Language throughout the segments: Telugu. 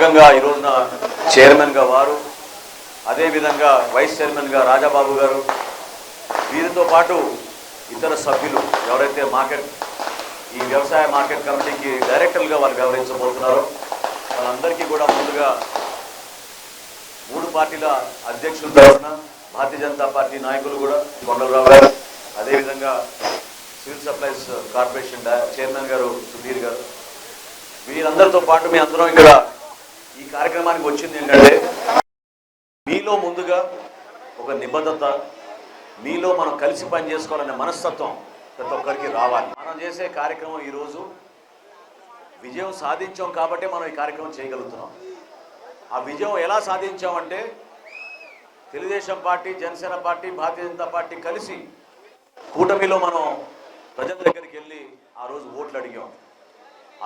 భాగంగా ఈ రోజున చైర్మన్గా వారు అదేవిధంగా వైస్ చైర్మన్గా రాజాబాబు గారు వీరితో పాటు ఇతర సభ్యులు ఎవరైతే మార్కెట్ ఈ వ్యవసాయ మార్కెట్ కమిటీకి డైరెక్టర్లుగా వాళ్ళు వ్యవహరించబోతున్నారో వాళ్ళందరికీ కూడా ముందుగా మూడు పార్టీల అధ్యక్షుల తరఫున భారతీయ జనతా పార్టీ నాయకులు కూడా కొండలరావు గారు అదేవిధంగా సివిల్ సప్లైస్ కార్పొరేషన్ చైర్మన్ గారు సుధీర్ గారు. వీరందరితో పాటు మీ అందరం ఇక్కడ ఈ కార్యక్రమానికి వచ్చింది ఏంటంటే మీలో ముందుగా ఒక నిబద్ధత మీలో మనం కలిసి పని చేసుకోవాలనే మనస్తత్వం ప్రతి ఒక్కరికి రావాలి. మనం చేసే కార్యక్రమం ఈరోజు విజయం సాధించాం కాబట్టి మనం ఈ కార్యక్రమం చేయగలుగుతున్నాం. ఆ విజయం ఎలా సాధించామంటే Telugu Desam party Janasena party Bharatiya Janata party కలిసి కూటమిలో మనం ప్రజల దగ్గరికి వెళ్ళి ఆ రోజు ఓట్లు అడిగాం.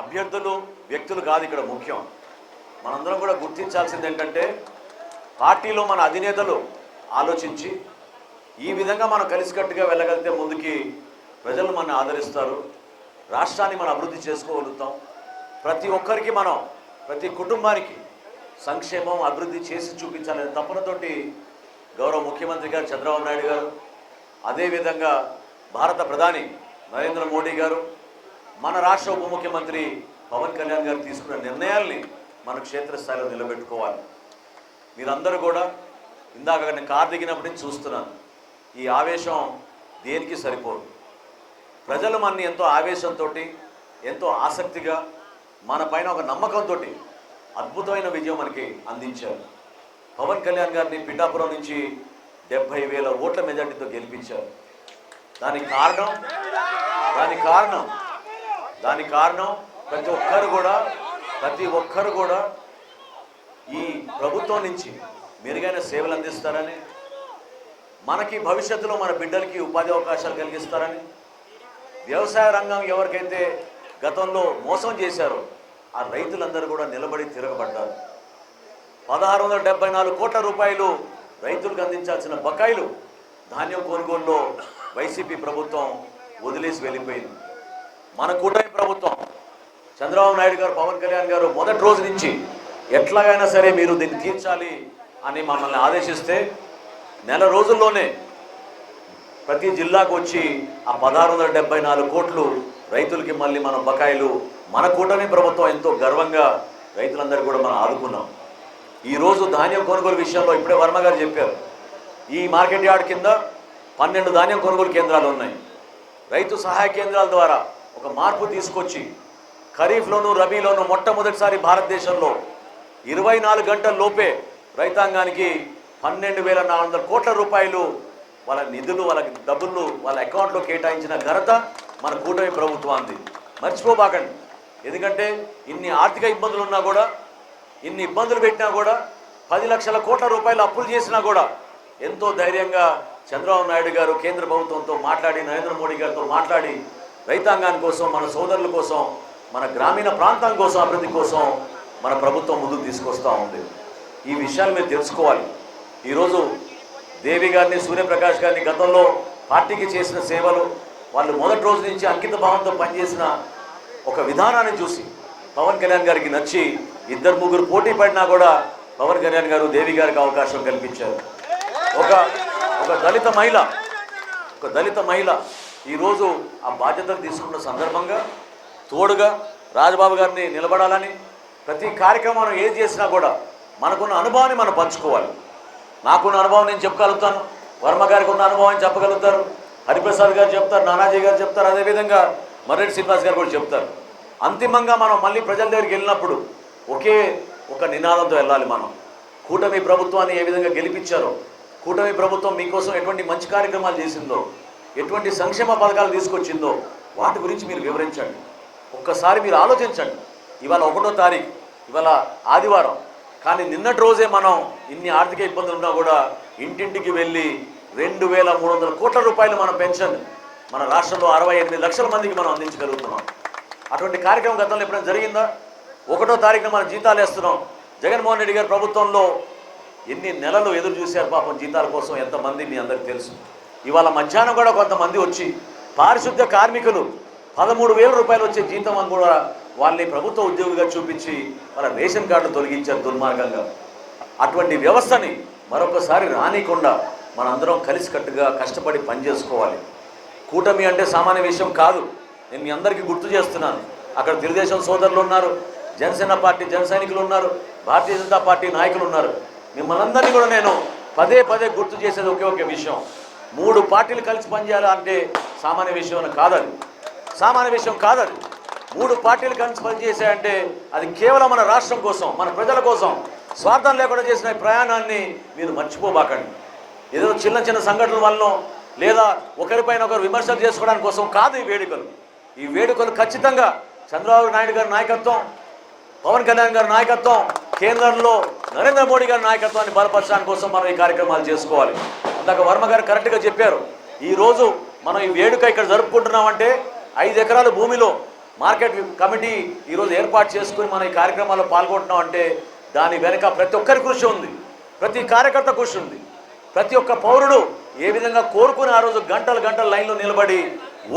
అభ్యర్థులు వ్యక్తులు కాదు ఇక్కడ ముఖ్యం. మనందరం కూడా గుర్తించాల్సింది ఏంటంటే పార్టీలో మన అధినేతలు ఆలోచించి ఈ విధంగా మనం కలిసికట్టుగా వెళ్ళగలిగితే ముందుకి ప్రజలు మన ఆదరిస్తారు రాష్ట్రాన్ని మనం అభివృద్ధి చేసుకోగలుగుతాం. ప్రతి ఒక్కరికి మనం ప్రతి కుటుంబానికి సంక్షేమం అభివృద్ధి చేసి చూపించాలనే తపనతోటి గౌరవ ముఖ్యమంత్రి గారు చంద్రబాబు నాయుడు గారు అదేవిధంగా భారత ప్రధాని నరేంద్ర మోడీ గారు మన రాష్ట్ర ఉప ముఖ్యమంత్రి పవన్ కళ్యాణ్ గారు తీసుకున్న నిర్ణయాల్ని మన క్షేత్రస్థాయిలో నిలబెట్టుకోవాలి. మీరందరూ కూడా ఇందాక నేను కారు దిగినప్పటి నుంచి చూస్తున్నాను. ఈ ఆవేశం దేనికి సరిపోదు? ప్రజలు మనని ఎంతో ఆవేశంతో ఎంతో ఆసక్తిగా మన పైన ఒక నమ్మకంతో అద్భుతమైన విజయం మనకి అందించారు. పవన్ కళ్యాణ్ గారిని పిఠాపురం నుంచి డెబ్భై వేల ఓట్ల మెజార్టీతో గెలిపించారు. దానికి కారణం దానికి కారణం దానికి కారణం ప్రతి ఒక్కరు కూడా ప్రతి ఒక్కరు కూడా ఈ ప్రభుత్వం నుంచి మెరుగైన సేవలు అందిస్తారని మనకి భవిష్యత్తులో మన బిడ్డలకి ఉపాధి అవకాశాలు కలిగిస్తారని వ్యవసాయ రంగం ఎవరికైతే గతంలో మోసం చేశారో ఆ రైతులందరూ కూడా నిలబడి తిరగబడ్డారు. పదహారు వందల డెబ్బై నాలుగు కోట్ల రూపాయలు రైతులకు అందించాల్సిన బకాయిలు ధాన్యం కొనుగోలులో వైసీపీ ప్రభుత్వం వదిలేసి వెళ్ళిపోయింది. మన కూటమి ప్రభుత్వం చంద్రబాబు నాయుడు గారు పవన్ కళ్యాణ్ గారు మొదటి రోజు నుంచి ఎట్లాగైనా సరే మీరు దీన్ని తీర్చాలి అని మమ్మల్ని ఆదేశిస్తే నెల రోజుల్లోనే ప్రతి జిల్లాకు వచ్చి ఆ పదహారు వందల డెబ్బై నాలుగు కోట్లు రైతులకి మళ్ళీ మన బకాయిలు. మన కూటమి ప్రభుత్వం ఎంతో గర్వంగా రైతులందరూ కూడా మనం ఆదుకున్నాం. ఈరోజు ధాన్యం కొనుగోలు విషయంలో ఇప్పుడే వర్మ గారు చెప్పారు. ఈ మార్కెట్ యార్డ్ కింద పన్నెండు ధాన్యం కొనుగోలు కేంద్రాలు ఉన్నాయి. రైతు సహాయ కేంద్రాల ద్వారా ఒక మార్పు తీసుకొచ్చి ఖరీఫ్లోను రబీలోను మొట్టమొదటిసారి భారతదేశంలో ఇరవై నాలుగు గంటల లోపే రైతాంగానికి పన్నెండు వేల నాలుగు వందల కోట్ల రూపాయలు వాళ్ళ నిధులు వాళ్ళ డబ్బులు వాళ్ళ అకౌంట్లో కేటాయించిన ఘనత మన కూటమి ప్రభుత్వానికి మర్చిపోబాకండి. ఎందుకంటే ఇన్ని ఆర్థిక ఇబ్బందులు ఉన్నా కూడా ఇన్ని ఇబ్బందులు పెట్టినా కూడా పది లక్షల కోట్ల రూపాయలు అప్పులు చేసినా కూడా ఎంతో ధైర్యంగా చంద్రబాబు నాయుడు గారు కేంద్ర ప్రభుత్వంతో మాట్లాడి నరేంద్ర మోడీ గారితో మాట్లాడి రైతాంగాని కోసం మన సోదరుల కోసం మన గ్రామీణ ప్రాంతం కోసం అభివృద్ధి కోసం మన ప్రభుత్వం ముందుకు తీసుకొస్తూ ఉంది. ఈ విషయాలు మీరు తెలుసుకోవాలి. ఈరోజు దేవి గారిని సూర్యప్రకాష్ గారిని గతంలో పార్టీకి చేసిన సేవలు వాళ్ళు మొదటి రోజు నుంచి అంకిత భావంతో పనిచేసిన ఒక విధానాన్ని చూసి పవన్ కళ్యాణ్ గారికి నచ్చి ఇద్దరు ముగ్గురు పోటీ పడినా కూడా పవన్ కళ్యాణ్ గారు దేవి గారికి అవకాశం కల్పించారు. ఒక ఒక దళిత మహిళ ఒక దళిత మహిళ ఈరోజు ఆ బాధ్యతలు తీసుకున్న సందర్భంగా తోడుగా రాజబాబు గారిని నిలబడాలని ప్రతి కార్యక్రమం ఏది చేసినా కూడా మనకున్న అనుభవాన్ని మనం పంచుకోవాలి. నాకున్న అనుభవం నేను చెప్పగలుగుతాను. వర్మ గారికి ఉన్న అనుభవం చెప్పగలుగుతారు. హరిప్రసాద్ గారు చెప్తారు నానాజీ గారు చెప్తారు అదేవిధంగా మర్రెడ్డి శ్రీనివాస్ గారు కూడా చెప్తారు. అంతిమంగా మనం మళ్ళీ ప్రజల దగ్గరికి వెళ్ళినప్పుడు ఒకే ఒక నినాదంతో వెళ్ళాలి మనం. కూటమి ప్రభుత్వాన్ని ఏ విధంగా గెలిపించారో కూటమి ప్రభుత్వం మీకోసం ఎటువంటి మంచి కార్యక్రమాలు చేసిందో ఎటువంటి సంక్షేమ పథకాలు తీసుకొచ్చిందో వాటి గురించి మీరు వివరించండి. ఒక్కసారి మీరు ఆలోచించండి. ఇవాళ ఒకటో తారీఖు ఇవాళ ఆదివారం. కానీ నిన్నటి రోజే మనం ఇన్ని ఆర్థిక ఇబ్బందులు ఉన్నా కూడా ఇంటింటికి వెళ్ళి రెండు వేల మూడు వందల కోట్ల రూపాయలు మన పెన్షన్ మన రాష్ట్రంలో అరవై ఎనిమిది లక్షల మందికి మనం అందించగలుగుతున్నాం. అటువంటి కార్యక్రమం గతంలో ఎప్పుడైనా జరిగిందా? ఒకటో తారీఖున మనం జీతాలు వేస్తున్నాం. జగన్మోహన్ రెడ్డి గారి ప్రభుత్వంలో ఎన్ని నెలలు ఎదురు చూశారు పాపం జీతాల కోసం ఎంతమంది మీ అందరికీ తెలుసు. ఇవాళ మధ్యాహ్నం కూడా కొంతమంది వచ్చి పారిశుద్ధ్య కార్మికులు పదమూడు వేల రూపాయలు వచ్చే జీతం అని కూడా వాళ్ళని ప్రభుత్వ ఉద్యోగిగా చూపించి మన రేషన్ కార్డు తొలగించారు దుర్మార్గంగా. అటువంటి వ్యవస్థని మరొకసారి రానికుండా మనందరం కలిసికట్టుగా కష్టపడి పనిచేసుకోవాలి. కూటమి అంటే సామాన్య విషయం కాదు. నేను మీ అందరికీ గుర్తు చేస్తున్నాను. అక్కడ తెలుగుదేశం సోదరులు ఉన్నారు జనసేన పార్టీ జనసైనికులు ఉన్నారు భారతీయ జనతా పార్టీ నాయకులు ఉన్నారు. మిమ్మల్ని అందరినీ కూడా నేను పదే పదే గుర్తు చేసేది ఒకే ఒకే విషయం. మూడు పార్టీలు కలిసి పనిచేయాలంటే సామాన్య విషయం అని కాదది. సామాన్య విషయం కాదది. మూడు పార్టీలు కలిసి పనిచేశాయంటే అది కేవలం మన రాష్ట్రం కోసం మన ప్రజల కోసం స్వార్థం లేకుండా చేసిన ప్రయాణాన్ని మీరు మర్చిపోబాకండి. ఏదో చిన్న చిన్న సంఘటనల వల్ల లేదా ఒకరిపైన ఒకరు విమర్శలు చేసుకోవడానికి కోసం కాదు ఈ వేడుకలు. ఈ వేడుకలు ఖచ్చితంగా చంద్రబాబు నాయుడు గారి నాయకత్వం పవన్ కళ్యాణ్ గారి నాయకత్వం కేంద్రంలో నరేంద్ర మోడీ గారి నాయకత్వాన్ని బలపరచడానికి కోసం మనం ఈ కార్యక్రమాలు చేసుకోవాలి. అందాక వర్మ గారు కరెక్ట్గా చెప్పారు ఈరోజు మనం ఈ వేడుక ఇక్కడ జరుపుకుంటున్నామంటే ఐదు ఎకరాల భూమిలో మార్కెట్ కమిటీ ఈరోజు ఏర్పాటు చేసుకుని మనం ఈ కార్యక్రమాల్లో పాల్గొంటున్నాం అంటే దాని వెనుక ప్రతి ఒక్కరి కృషి ఉంది. ప్రతి కార్యకర్త కృషి ఉంది. ప్రతి ఒక్క పౌరుడు ఏ విధంగా కోరుకుని ఆ రోజు గంటలు గంటల లైన్లో నిలబడి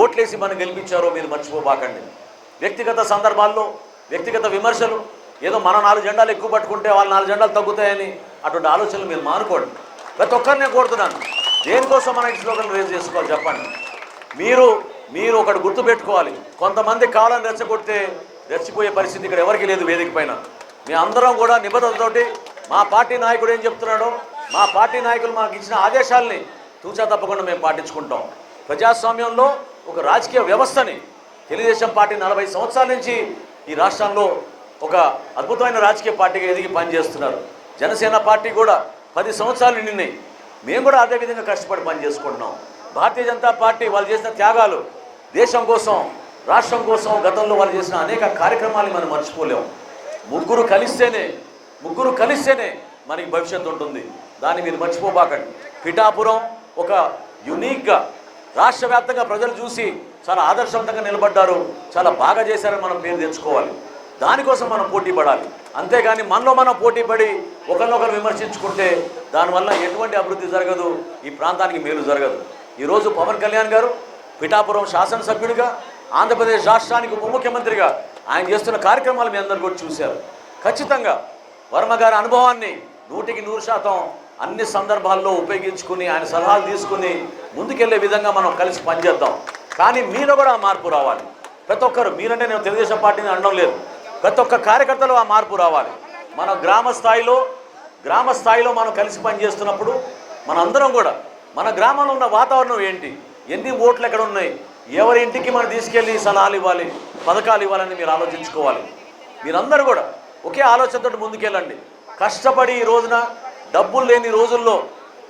ఓట్లేసి మనం గెలిపించారో మీరు మర్చిపోబాకండి. వ్యక్తిగత సందర్భాల్లో వ్యక్తిగత విమర్శలు ఏదో మన నాలుగు జెండాలు ఎక్కువ పట్టుకుంటే వాళ్ళ నాలుగు జెండాలు తగ్గుతాయని అటువంటి ఆలోచనలు మీరు మానుకోండి. ప్రతి ఒక్కరిని కోరుతున్నాను. దేనికోసం మనం ఈ స్లోగన్ రేజ్ చేసుకోవాలి చెప్పండి? మీరు మీరు ఒకటి గుర్తుపెట్టుకోవాలి. కొంతమంది కాలం రెచ్చగొడితే రెచ్చిపోయే పరిస్థితి ఇక్కడ ఎవరికి లేదు వేదిక పైన. మీ అందరం కూడా నిబద్ధతతోటి మా పార్టీ నాయకుడు ఏం చెప్తున్నాడో మా పార్టీ నాయకులు మాకు ఇచ్చిన ఆదేశాలని తూచా తప్పకుండా మేము పాటించుకుంటాం. ప్రజాస్వామ్యంలో ఒక రాజకీయ వ్యవస్థని తెలుగుదేశం పార్టీ నలభై సంవత్సరాల నుంచి ఈ రాష్ట్రంలో ఒక అద్భుతమైన రాజకీయ పార్టీగా ఎదిగి పనిచేస్తున్నారు. జనసేన పార్టీ కూడా పది సంవత్సరాలు నిన్నాయి మేము కూడా అదే విధంగా కష్టపడి పనిచేసుకుంటున్నాం. భారతీయ జనతా పార్టీ వాళ్ళు చేసిన త్యాగాలు దేశం కోసం రాష్ట్రం కోసం గతంలో వాళ్ళు చేసిన అనేక కార్యక్రమాలు మనం మర్చిపోలేము ముగ్గురు కలిస్తేనే ముగ్గురు కలిస్తేనే మనకి భవిష్యత్తు ఉంటుంది. దాన్ని మీరు మర్చిపోబాకండి. పిఠాపురం ఒక యునీక్గా రాష్ట్ర వ్యాప్తంగా ప్రజలు చూసి చాలా ఆదర్శవంతంగా నిలబడ్డారు. చాలా బాగా చేశారని మనం పేరు తెచ్చుకోవాలి. దానికోసం మనం పోటీ పడాలి. అంతేగాని మనలో మనం పోటీ పడి ఒకరినొకరు విమర్శించుకుంటే దానివల్ల ఎటువంటి అభివృద్ధి జరగదు. ఈ ప్రాంతానికి మేలు జరగదు. ఈరోజు పవన్ కళ్యాణ్ గారు పిఠాపురం శాసనసభ్యుడిగా ఆంధ్రప్రదేశ్ రాష్ట్రానికి ఉప ముఖ్యమంత్రిగా ఆయన చేస్తున్న కార్యక్రమాలు మీ అందరు కూడా చూశారు. ఖచ్చితంగా వర్మ గారి అనుభవాన్ని నూటికి నూరు శాతం అన్ని సందర్భాల్లో ఉపయోగించుకుని ఆయన సలహాలు తీసుకుని ముందుకెళ్ళే విధంగా మనం కలిసి పనిచేద్దాం. కానీ మీలో కూడా ఆ మార్పు రావాలి. ప్రతి ఒక్కరు మీరంటే నేను తెలుగుదేశం పార్టీని అనడం లేదు. ప్రతి ఒక్క కార్యకర్తలు ఆ మార్పు రావాలి. మన గ్రామ స్థాయిలో గ్రామ స్థాయిలో మనం కలిసి పనిచేస్తున్నప్పుడు మనందరం కూడా మన గ్రామంలో ఉన్న వాతావరణం ఏంటి? ఎన్ని ఓట్లు ఎక్కడ ఉన్నాయి? ఎవరి ఇంటికి మనం తీసుకెళ్ళి సలహాలు ఇవ్వాలి? పథకాలు ఇవ్వాలని మీరు ఆలోచించుకోవాలి. మీరందరూ కూడా ఒకే ఆలోచనతో ముందుకెళ్ళండి. కష్టపడి ఈ రోజున డబ్బులు లేని రోజుల్లో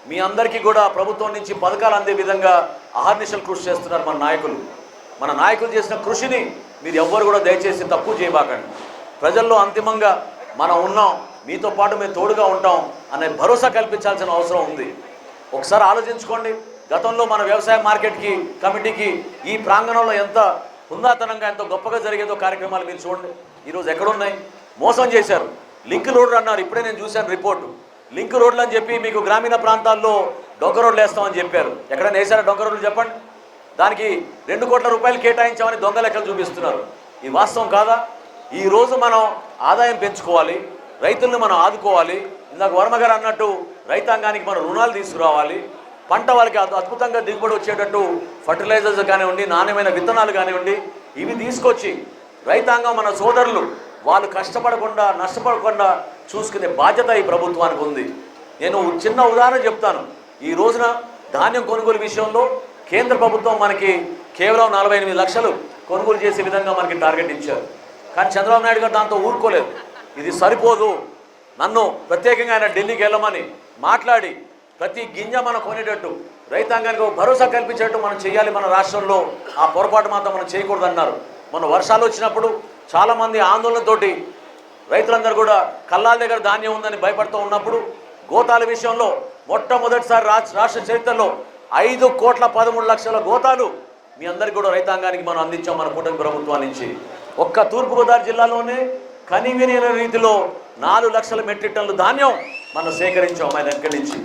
మీ అందరికీ కూడా ప్రభుత్వం నుంచి పథకాలు అందే విధంగా అహర్నిశలు కృషి చేస్తున్నారు మన నాయకులు. మన నాయకులు చేసిన కృషిని మీరు ఎవ్వరు కూడా దయచేసి తప్పు చేయబాకండి. ప్రజల్లో అంతిమంగా మనం ఉన్నాం మీతో పాటు మేము తోడుగా ఉంటాం అనే భరోసా కల్పించాల్సిన అవసరం ఉంది. ఒకసారి ఆలోచించుకోండి. గతంలో మన వ్యవసాయ మార్కెట్కి కమిటీకి ఈ ప్రాంగణంలో ఎంత హుందాతనంగా ఎంతో గొప్పగా జరిగేదో కార్యక్రమాలు మీరు చూడండి. ఈరోజు ఎక్కడున్నాయి? మోసం చేశారు. లింక్ రోడ్లు అన్నారు. ఇప్పుడే నేను చూశాను రిపోర్టు. లింక్ రోడ్లు అని చెప్పి మీకు గ్రామీణ ప్రాంతాల్లో డొంక రోడ్లు వేస్తామని చెప్పారు. ఎక్కడైనా వేసారా డొంక రోడ్లు చెప్పండి? దానికి రెండు కోట్ల రూపాయలు కేటాయించామని దొంగ లెక్కలు చూపిస్తున్నారు. ఇది వాస్తవం కాదా? ఈరోజు మనం ఆదాయం పెంచుకోవాలి రైతులను మనం ఆదుకోవాలి. ఇందాక వర్మ గారు అన్నట్టు రైతాంగానికి మనం రుణాలు తీసుకురావాలి. పంట వాళ్ళకి అద్భుతంగా దిగుబడి వచ్చేటట్టు ఫర్టిలైజర్స్ కానివ్వండి నాణ్యమైన విత్తనాలు కానివ్వండి ఇవి తీసుకొచ్చి రైతాంగం మన సోదరులు వాళ్ళు కష్టపడకుండా నష్టపడకుండా చూసుకునే బాధ్యత ఈ ప్రభుత్వానికి ఉంది. నేను చిన్న ఉదాహరణ చెప్తాను. ఈ రోజున ధాన్యం కొనుగోలు విషయంలో కేంద్ర ప్రభుత్వం మనకి కేవలం నలభై ఎనిమిది లక్షలు కొనుగోలు చేసే విధంగా మనకి టార్గెట్ ఇచ్చారు. కానీ చంద్రబాబు నాయుడు గారు దాంతో ఊరుకోలేదు. ఇది సరిపోదు. నన్ను ప్రత్యేకంగా ఆయన ఢిల్లీకి వెళ్ళమని మాట్లాడి ప్రతి గింజ మనం కొనేటట్టు రైతాంగానికి ఒక భరోసా కల్పించేటట్టు మనం చేయాలి మన రాష్ట్రంలో. ఆ పొరపాటు మాత్రం మనం చేయకూడదు అన్నారు మన వర్షాలు వచ్చినప్పుడు చాలామంది ఆందోళనతోటి రైతులందరూ కూడా కల్లాల దగ్గర ధాన్యం ఉందని భయపడుతూ ఉన్నప్పుడు గోతాల విషయంలో మొట్టమొదటిసారి రాష్ట్ర రాష్ట్ర చరిత్రలో ఐదు కోట్ల పదమూడు లక్షల గోతాలు మీ అందరికీ కూడా రైతాంగానికి మనం అందించాం మన కూటమి ప్రభుత్వం నుంచి. ఒక్క తూర్పుగోదావరి జిల్లాలోనే కనివిని రీతిలో నాలుగు లక్షల మెట్రిక్ టన్నుల ధాన్యం మనం సేకరించాం ఆయన ఎక్కడి నుంచి.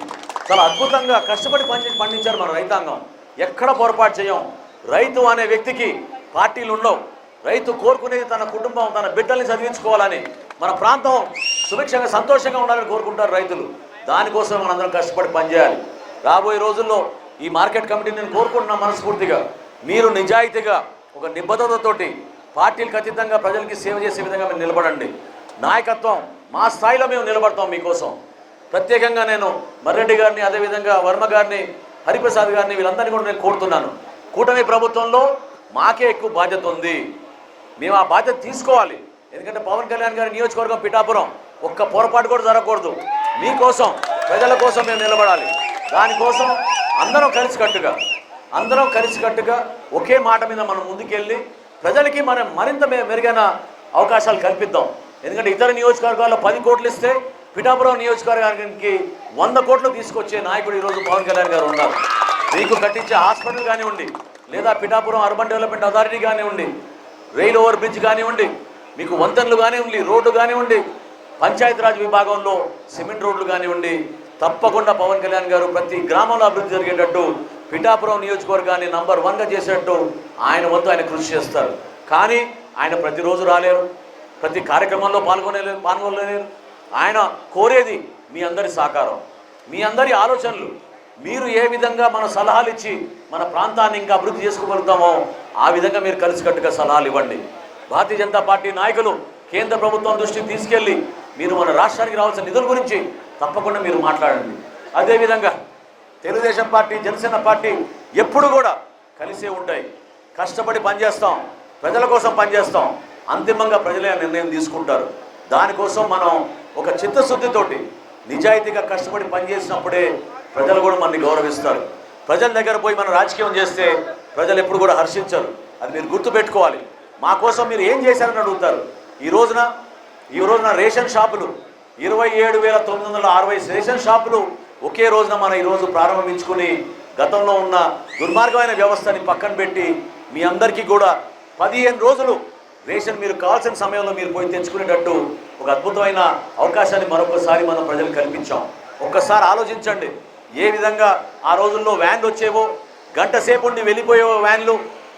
చాలా అద్భుతంగా కష్టపడి పండి పండించారు మన రైతాంగం. ఎక్కడ పొరపాటు చేయం? రైతు అనే వ్యక్తికి పార్టీలు ఉండవు. రైతు కోరుకునేది తన కుటుంబం తన బిడ్డల్ని చదివించుకోవాలని మన ప్రాంతం సుభిక్షంగా సంతోషంగా ఉండాలని కోరుకుంటారు రైతులు. దానికోసం మనందరం కష్టపడి పనిచేయాలి. రాబోయే రోజుల్లో ఈ మార్కెట్ కమిటీ నేను కోరుకుంటున్నా మనస్ఫూర్తిగా. మీరు నిజాయితీగా ఒక నిబద్ధతతోటి పార్టీలకు అతీతంగా ప్రజలకి సేవ చేసే విధంగా మీరు నిలబడండి. నాయకత్వం మా స్థాయిలో మేము నిలబడతాం మీకోసం. ప్రత్యేకంగా నేను మర్రెడ్డి గారిని అదేవిధంగా వర్మ గారిని హరిప్రసాద్ గారిని వీళ్ళందరినీ కూడా నేను కోరుతున్నాను. కూటమి ప్రభుత్వంలో మాకే ఎక్కువ బాధ్యత ఉంది. మేము ఆ బాధ్యత తీసుకోవాలి. ఎందుకంటే పవన్ కళ్యాణ్ గారి నియోజకవర్గం పిఠాపురం ఒక్క పొరపాటు కూడా జరగకూడదు. మీకోసం ప్రజల కోసం మేము నిలబడాలి. దానికోసం అందరం కలిసికట్టుగా అందరం కలిసికట్టుగా ఒకే మాట మీద మనం ముందుకెళ్ళి ప్రజలకి మనం మరింత మెరుగైన అవకాశాలు కల్పిద్దాం. ఎందుకంటే ఇతర నియోజకవర్గాల్లో పది కోట్లు ఇస్తే పిఠాపురం నియోజకవర్గానికి వంద కోట్లు తీసుకొచ్చే నాయకుడు ఈరోజు పవన్ కళ్యాణ్ గారు ఉన్నారు. మీకు కట్టించే హాస్పిటల్ కానివ్వండి లేదా పిఠాపురం అర్బన్ డెవలప్మెంట్ అథారిటీ కానివ్వండి రైల్ ఓవర్ బ్రిడ్జ్ కానివ్వండి మీకు వంతెనలు కానివ్వండి రోడ్డు కానివ్వండి పంచాయతీరాజ్ విభాగంలో సిమెంట్ రోడ్లు కానివ్వండి తప్పకుండా పవన్ కళ్యాణ్ గారు ప్రతి గ్రామంలో అభివృద్ధి జరిగేటట్టు పిఠాపురం నియోజకవర్గాన్ని నంబర్ వన్గా చేసేటట్టు ఆయన వంతు ఆయన కృషి చేస్తారు. కానీ ఆయన ప్రతిరోజు రాలేరు ప్రతి కార్యక్రమంలో పాల్గొనలేరు పాల్గొనలేరు. ఆయన కోరేది మీ అందరి సహకారం మీ అందరి ఆలోచనలు మీరు ఏ విధంగా మన సలహాలు ఇచ్చి మన ప్రాంతాన్ని ఇంకా అభివృద్ధి చేసుకోగలుగుతామో ఆ విధంగా మీరు కలిసికట్టుగా సలహాలు ఇవ్వండి. భారతీయ జనతా పార్టీ నాయకులు కేంద్ర ప్రభుత్వం దృష్టికి తీసుకెళ్ళి మీరు మన రాష్ట్రానికి రావాల్సిన నిధుల గురించి తప్పకుండా మీరు మాట్లాడండి. అదేవిధంగా తెలుగుదేశం పార్టీ జనసేన పార్టీ ఎప్పుడు కూడా కలిసే ఉంటాయి. కష్టపడి పనిచేస్తాం ప్రజల కోసం పనిచేస్తాం. అంతిమంగా ప్రజలే నిర్ణయం తీసుకుంటారు. దానికోసం మనం ఒక చిత్తశుద్ధితోటి నిజాయితీగా కష్టపడి పనిచేసినప్పుడే ప్రజలు కూడా మనని గౌరవిస్తారు. ప్రజల దగ్గర పోయి మనం రాజకీయం చేస్తే ప్రజలు ఎప్పుడు కూడా హర్షించరు. అది మీరు గుర్తుపెట్టుకోవాలి. మా కోసం మీరు ఏం చేశారని అడుగుతారు. ఈ రోజున ఈ రోజున రేషన్ షాపులు ఇరవై ఏడు వేల తొమ్మిది వందల అరవై రేషన్ షాపులు ఒకే రోజున మనం ఈరోజు ప్రారంభించుకుని గతంలో ఉన్న దుర్మార్గమైన వ్యవస్థని పక్కన పెట్టి మీ అందరికీ కూడా పదిహేను రోజులు రేషన్ మీరు కావాల్సిన సమయంలో మీరు పోయి తెచ్చుకునేటట్టు ఒక అద్భుతమైన అవకాశాన్ని మరొకసారి మనం ప్రజలకు కల్పించాం. ఒక్కసారి ఆలోచించండి. ఏ విధంగా ఆ రోజుల్లో వ్యాన్లు వచ్చేవో గంట సేపు ఉండి వెళ్ళిపోయేవో వ్యాన్లు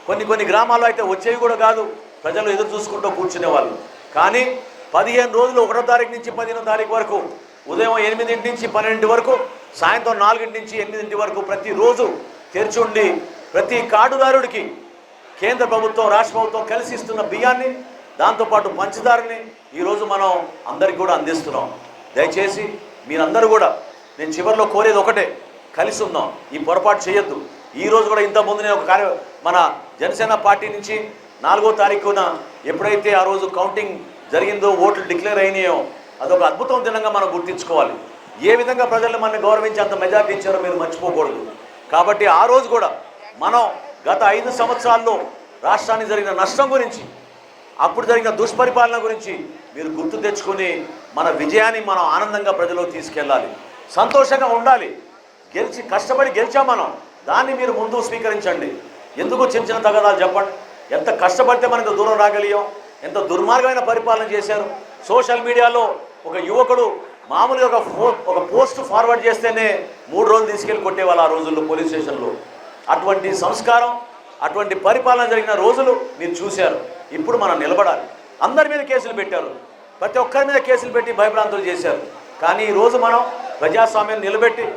కొన్ని కొన్ని గ్రామాల్లో అయితే వచ్చేవి కూడా కాదు. ప్రజలు ఎదురు చూసుకుంటూ కూర్చునేవాళ్ళు కానీ పదిహేను రోజులు ఒకటో తారీఖు నుంచి పదిహేనో తారీఖు వరకు ఉదయం ఎనిమిదింటి నుంచి పన్నెండింటి వరకు సాయంత్రం నాలుగింటి నుంచి ఎనిమిదింటి వరకు ప్రతిరోజు తెరిచి ఉండి ప్రతి కార్డుదారుడికి కేంద్ర ప్రభుత్వం రాష్ట్ర ప్రభుత్వం కలిసి ఇస్తున్న బియ్యాన్ని దాంతోపాటు పంచదారని ఈరోజు మనం అందరికి కూడా అందిస్తున్నాం. దయచేసి మీరందరూ కూడా నేను చివరిలో కోరేది ఒకటే కలిసి ఉందాం. ఈ పొరపాటు చేయొద్దు. ఈ రోజు కూడా ఇంతకుముందు నేను ఒక కార్య మన జనసేన పార్టీ నుంచి నాలుగో తారీఖున ఎప్పుడైతే ఆ రోజు కౌంటింగ్ జరిగిందో ఓట్లు డిక్లేర్ అయినాయో అదొక అద్భుతం దినంగా మనం గుర్తించుకోవాలి. ఏ విధంగా ప్రజలు మనల్ని గౌరవించి అంత మెజార్టీ ఇచ్చారో మీరు మర్చిపోకూడదు. కాబట్టి ఆ రోజు కూడా మనం గత ఐదు సంవత్సరాల్లో రాష్ట్రానికి జరిగిన నష్టం గురించి అప్పుడు జరిగిన దుష్పరిపాలన గురించి మీరు గుర్తు తెచ్చుకొని మన విజయాన్ని మనం ఆనందంగా ప్రజలకు తీసుకెళ్ళాలి. సంతోషంగా ఉండాలి. గెలిచి కష్టపడి గెలిచాం మనం. దాన్ని మీరు ముందు స్వీకరించండి. ఎందుకు చిన్న చిన్న తగదాలు చెప్పండి? ఎంత కష్టపడితే మనకు దూరం రాగలిగాం? ఎంత దుర్మార్గమైన పరిపాలన చేశారు? సోషల్ మీడియాలో ఒక యువకుడు మామూలుగా ఒక ఫో ఒక పోస్ట్ ఫార్వర్డ్ చేస్తేనే మూడు రోజులు తీసుకెళ్ళి కొట్టేవాళ్ళు ఆ రోజుల్లో పోలీస్ స్టేషన్లో. అటువంటి సంస్కారం అటువంటి పరిపాలన జరిగిన రోజులు మీరు చూశారు. ఇప్పుడు మనం నిలబడాలి. అందరి మీద కేసులు పెట్టారు. ప్రతి ఒక్కరి మీద కేసులు పెట్టి భయభ్రాంతులు చేశారు. కానీ ఈరోజు మనం ప్రజాస్వామ్యం నిలబెట్టి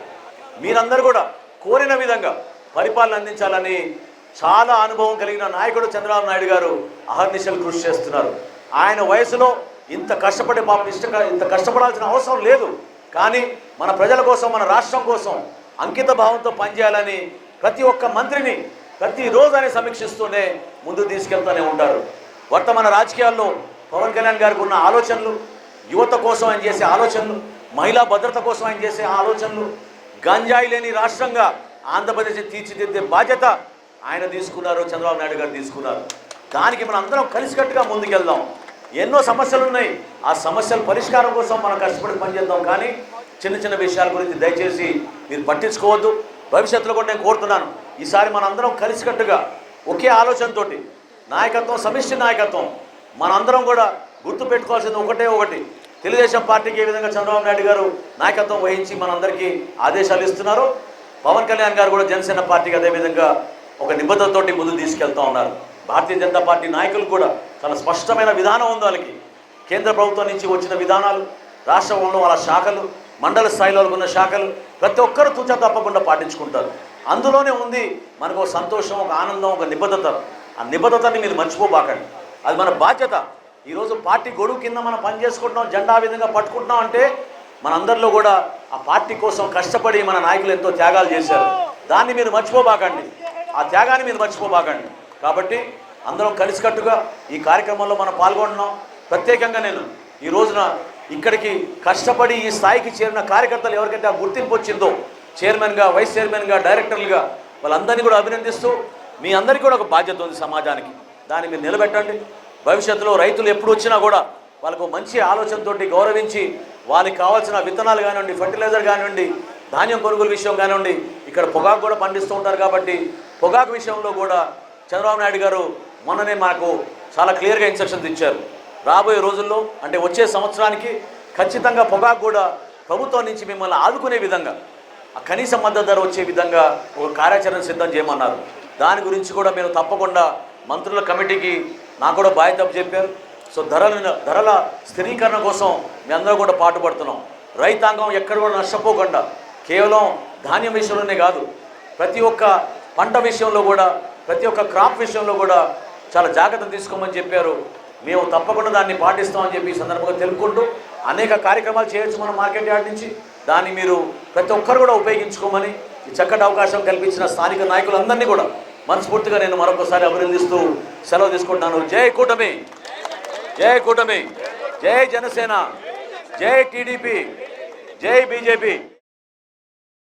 మీరందరూ కూడా కోరిన విధంగా పరిపాలన అందించాలని చాలా అనుభవం కలిగిన నాయకుడు చంద్రబాబు నాయుడు గారు అహర్నిశలు కృషి చేస్తున్నారు. ఆయన వయసులో ఇంత కష్టపడే పాపం ఇష్ట ఇంత కష్టపడాల్సిన అవసరం లేదు. కానీ మన ప్రజల కోసం మన రాష్ట్రం కోసం అంకిత భావంతో పనిచేయాలని ప్రతి ఒక్క మంత్రిని ప్రతిరోజు అని సమీక్షిస్తూనే ముందుకు తీసుకెళ్తూనే ఉంటారు. వర్తమాన రాజకీయాల్లో పవన్ కళ్యాణ్ గారికి ఉన్న ఆలోచనలు యువత కోసం ఆయన చేసే ఆలోచనలు మహిళా భద్రత కోసం ఆయన చేసే ఆలోచనలు గంజాయి లేని రాష్ట్రంగా ఆంధ్రప్రదేశ్ తీర్చిదిద్దే బాధ్యత ఆయన తీసుకున్నారు చంద్రబాబు నాయుడు గారు తీసుకున్నారు. దానికి మనం అందరం కలిసికట్టుగా ముందుకెళ్దాం. ఎన్నో సమస్యలు ఉన్నాయి. ఆ సమస్యల పరిష్కారం కోసం మనం కష్టపడి పనిచేద్దాం. కానీ చిన్న చిన్న విషయాల గురించి దయచేసి మీరు పట్టించుకోవద్దు. భవిష్యత్తులో కూడా నేను కోరుతున్నాను. ఈసారి మనందరం కలిసికట్టుగా ఒకే ఆలోచనతోటి నాయకత్వం సమిష్టి నాయకత్వం మనందరం కూడా గుర్తు పెట్టుకోవాల్సింది ఒకటే ఒకటి. తెలుగుదేశం పార్టీకి ఏ విధంగా చంద్రబాబు నాయుడు గారు నాయకత్వం వహించి మనందరికీ ఆదేశాలు ఇస్తున్నారు. పవన్ కళ్యాణ్ గారు కూడా జనసేన పార్టీకి అదేవిధంగా ఒక నిబద్ధతతోటి ముందుకు తీసుకెళ్తా ఉన్నారు. భారతీయ జనతా పార్టీ నాయకులు కూడా చాలా స్పష్టమైన విధానం ఉంది వాళ్ళకి. కేంద్ర ప్రభుత్వం నుంచి వచ్చిన విధానాలు రాష్ట్రంలో వాళ్ళ శాఖలు మండల స్థాయిలో ఉన్న శాఖలు ప్రతి ఒక్కరు తూచా తప్పకుండా పాటించుకుంటారు. అందులోనే ఉంది మనకు ఒక సంతోషం ఒక ఆనందం ఒక నిబద్ధత. ఆ నిబద్ధతని మీరు మర్చిపోబాకండి. అది మన బాధ్యత. ఈరోజు పార్టీ గొడుగు కింద మనం పని చేసుకుంటున్నాం జెండా విధంగా పట్టుకుంటున్నాం అంటే మనందరిలో కూడా ఆ పార్టీ కోసం కష్టపడి మన నాయకులు ఎంతో త్యాగాలు చేశారు. దాన్ని మీరు మర్చిపోబాకండి. ఆ త్యాగాన్ని మీరు మర్చిపోబాకండి. కాబట్టి అందరం కలిసికట్టుగా ఈ కార్యక్రమంలో మనం పాల్గొంటున్నాం. ప్రత్యేకంగా నేను ఈ రోజున ఇక్కడికి కష్టపడి ఈ స్థాయికి చేరిన కార్యకర్తలు ఎవరికైతే ఆ గుర్తింపు వచ్చిందో చైర్మన్గా వైస్ చైర్మన్గా డైరెక్టర్లుగా వాళ్ళందరినీ కూడా అభినందిస్తూ మీ అందరికీ కూడా ఒక బాధ్యత ఉంది సమాజానికి. దాన్ని మీరు నిలబెట్టండి. భవిష్యత్తులో రైతులు ఎప్పుడు వచ్చినా కూడా వాళ్ళకు మంచి ఆలోచనతోటి గౌరవించి వాళ్ళకి కావాల్సిన విత్తనాలు కానివ్వండి ఫర్టిలైజర్ కానివ్వండి ధాన్యం కొనుగోలు విషయం కానివ్వండి ఇక్కడ పొగాకు కూడా పండిస్తూ ఉంటారు కాబట్టి పొగాకు విషయంలో కూడా చంద్రబాబు నాయుడు గారు మొన్ననే మాకు చాలా క్లియర్గా ఇన్స్ట్రక్షన్స్ ఇచ్చారు. రాబోయే రోజుల్లో అంటే వచ్చే సంవత్సరానికి ఖచ్చితంగా పొగాకు కూడా ప్రభుత్వం నుంచి మిమ్మల్ని ఆదుకునే విధంగా ఆ కనీస మద్దతు ధర వచ్చే విధంగా ఒక కార్యాచరణ సిద్ధం చేయమన్నారు. దాని గురించి కూడా మేము తప్పకుండా మంత్రుల కమిటీకి నాకు కూడా బాధ్యత చెప్పారు. సో ధరల ధరల స్థిరీకరణ కోసం మీ అందరూ కూడా పాటుపడుతున్నాం. రైతాంగం ఎక్కడ కూడా నష్టపోకుండా కేవలం ధాన్యం విషయంలోనే కాదు ప్రతి ఒక్క పంట విషయంలో కూడా ప్రతి ఒక్క క్రాప్ విషయంలో కూడా చాలా జాగ్రత్త తీసుకోమని చెప్పారు. మేము తప్పకుండా దాన్ని పాటిస్తామని చెప్పి ఈ సందర్భంగా తెలుపుకుంటూ అనేక కార్యక్రమాలు చేయొచ్చు మన మార్కెట్ యార్డ్ నుంచి. దాన్ని మీరు ప్రతి ఒక్కరు కూడా ఉపయోగించుకోమని ఈ చక్కటి అవకాశం కల్పించిన స్థానిక నాయకులందరినీ కూడా మనస్ఫూర్తిగా నేను మరొకసారి అభినందిస్తూ సెలవు తీసుకుంటున్నాను. జై కూటమి! జై కూటమి! జై జనసేన! జై టీడీపీ! జై బీజేపీ!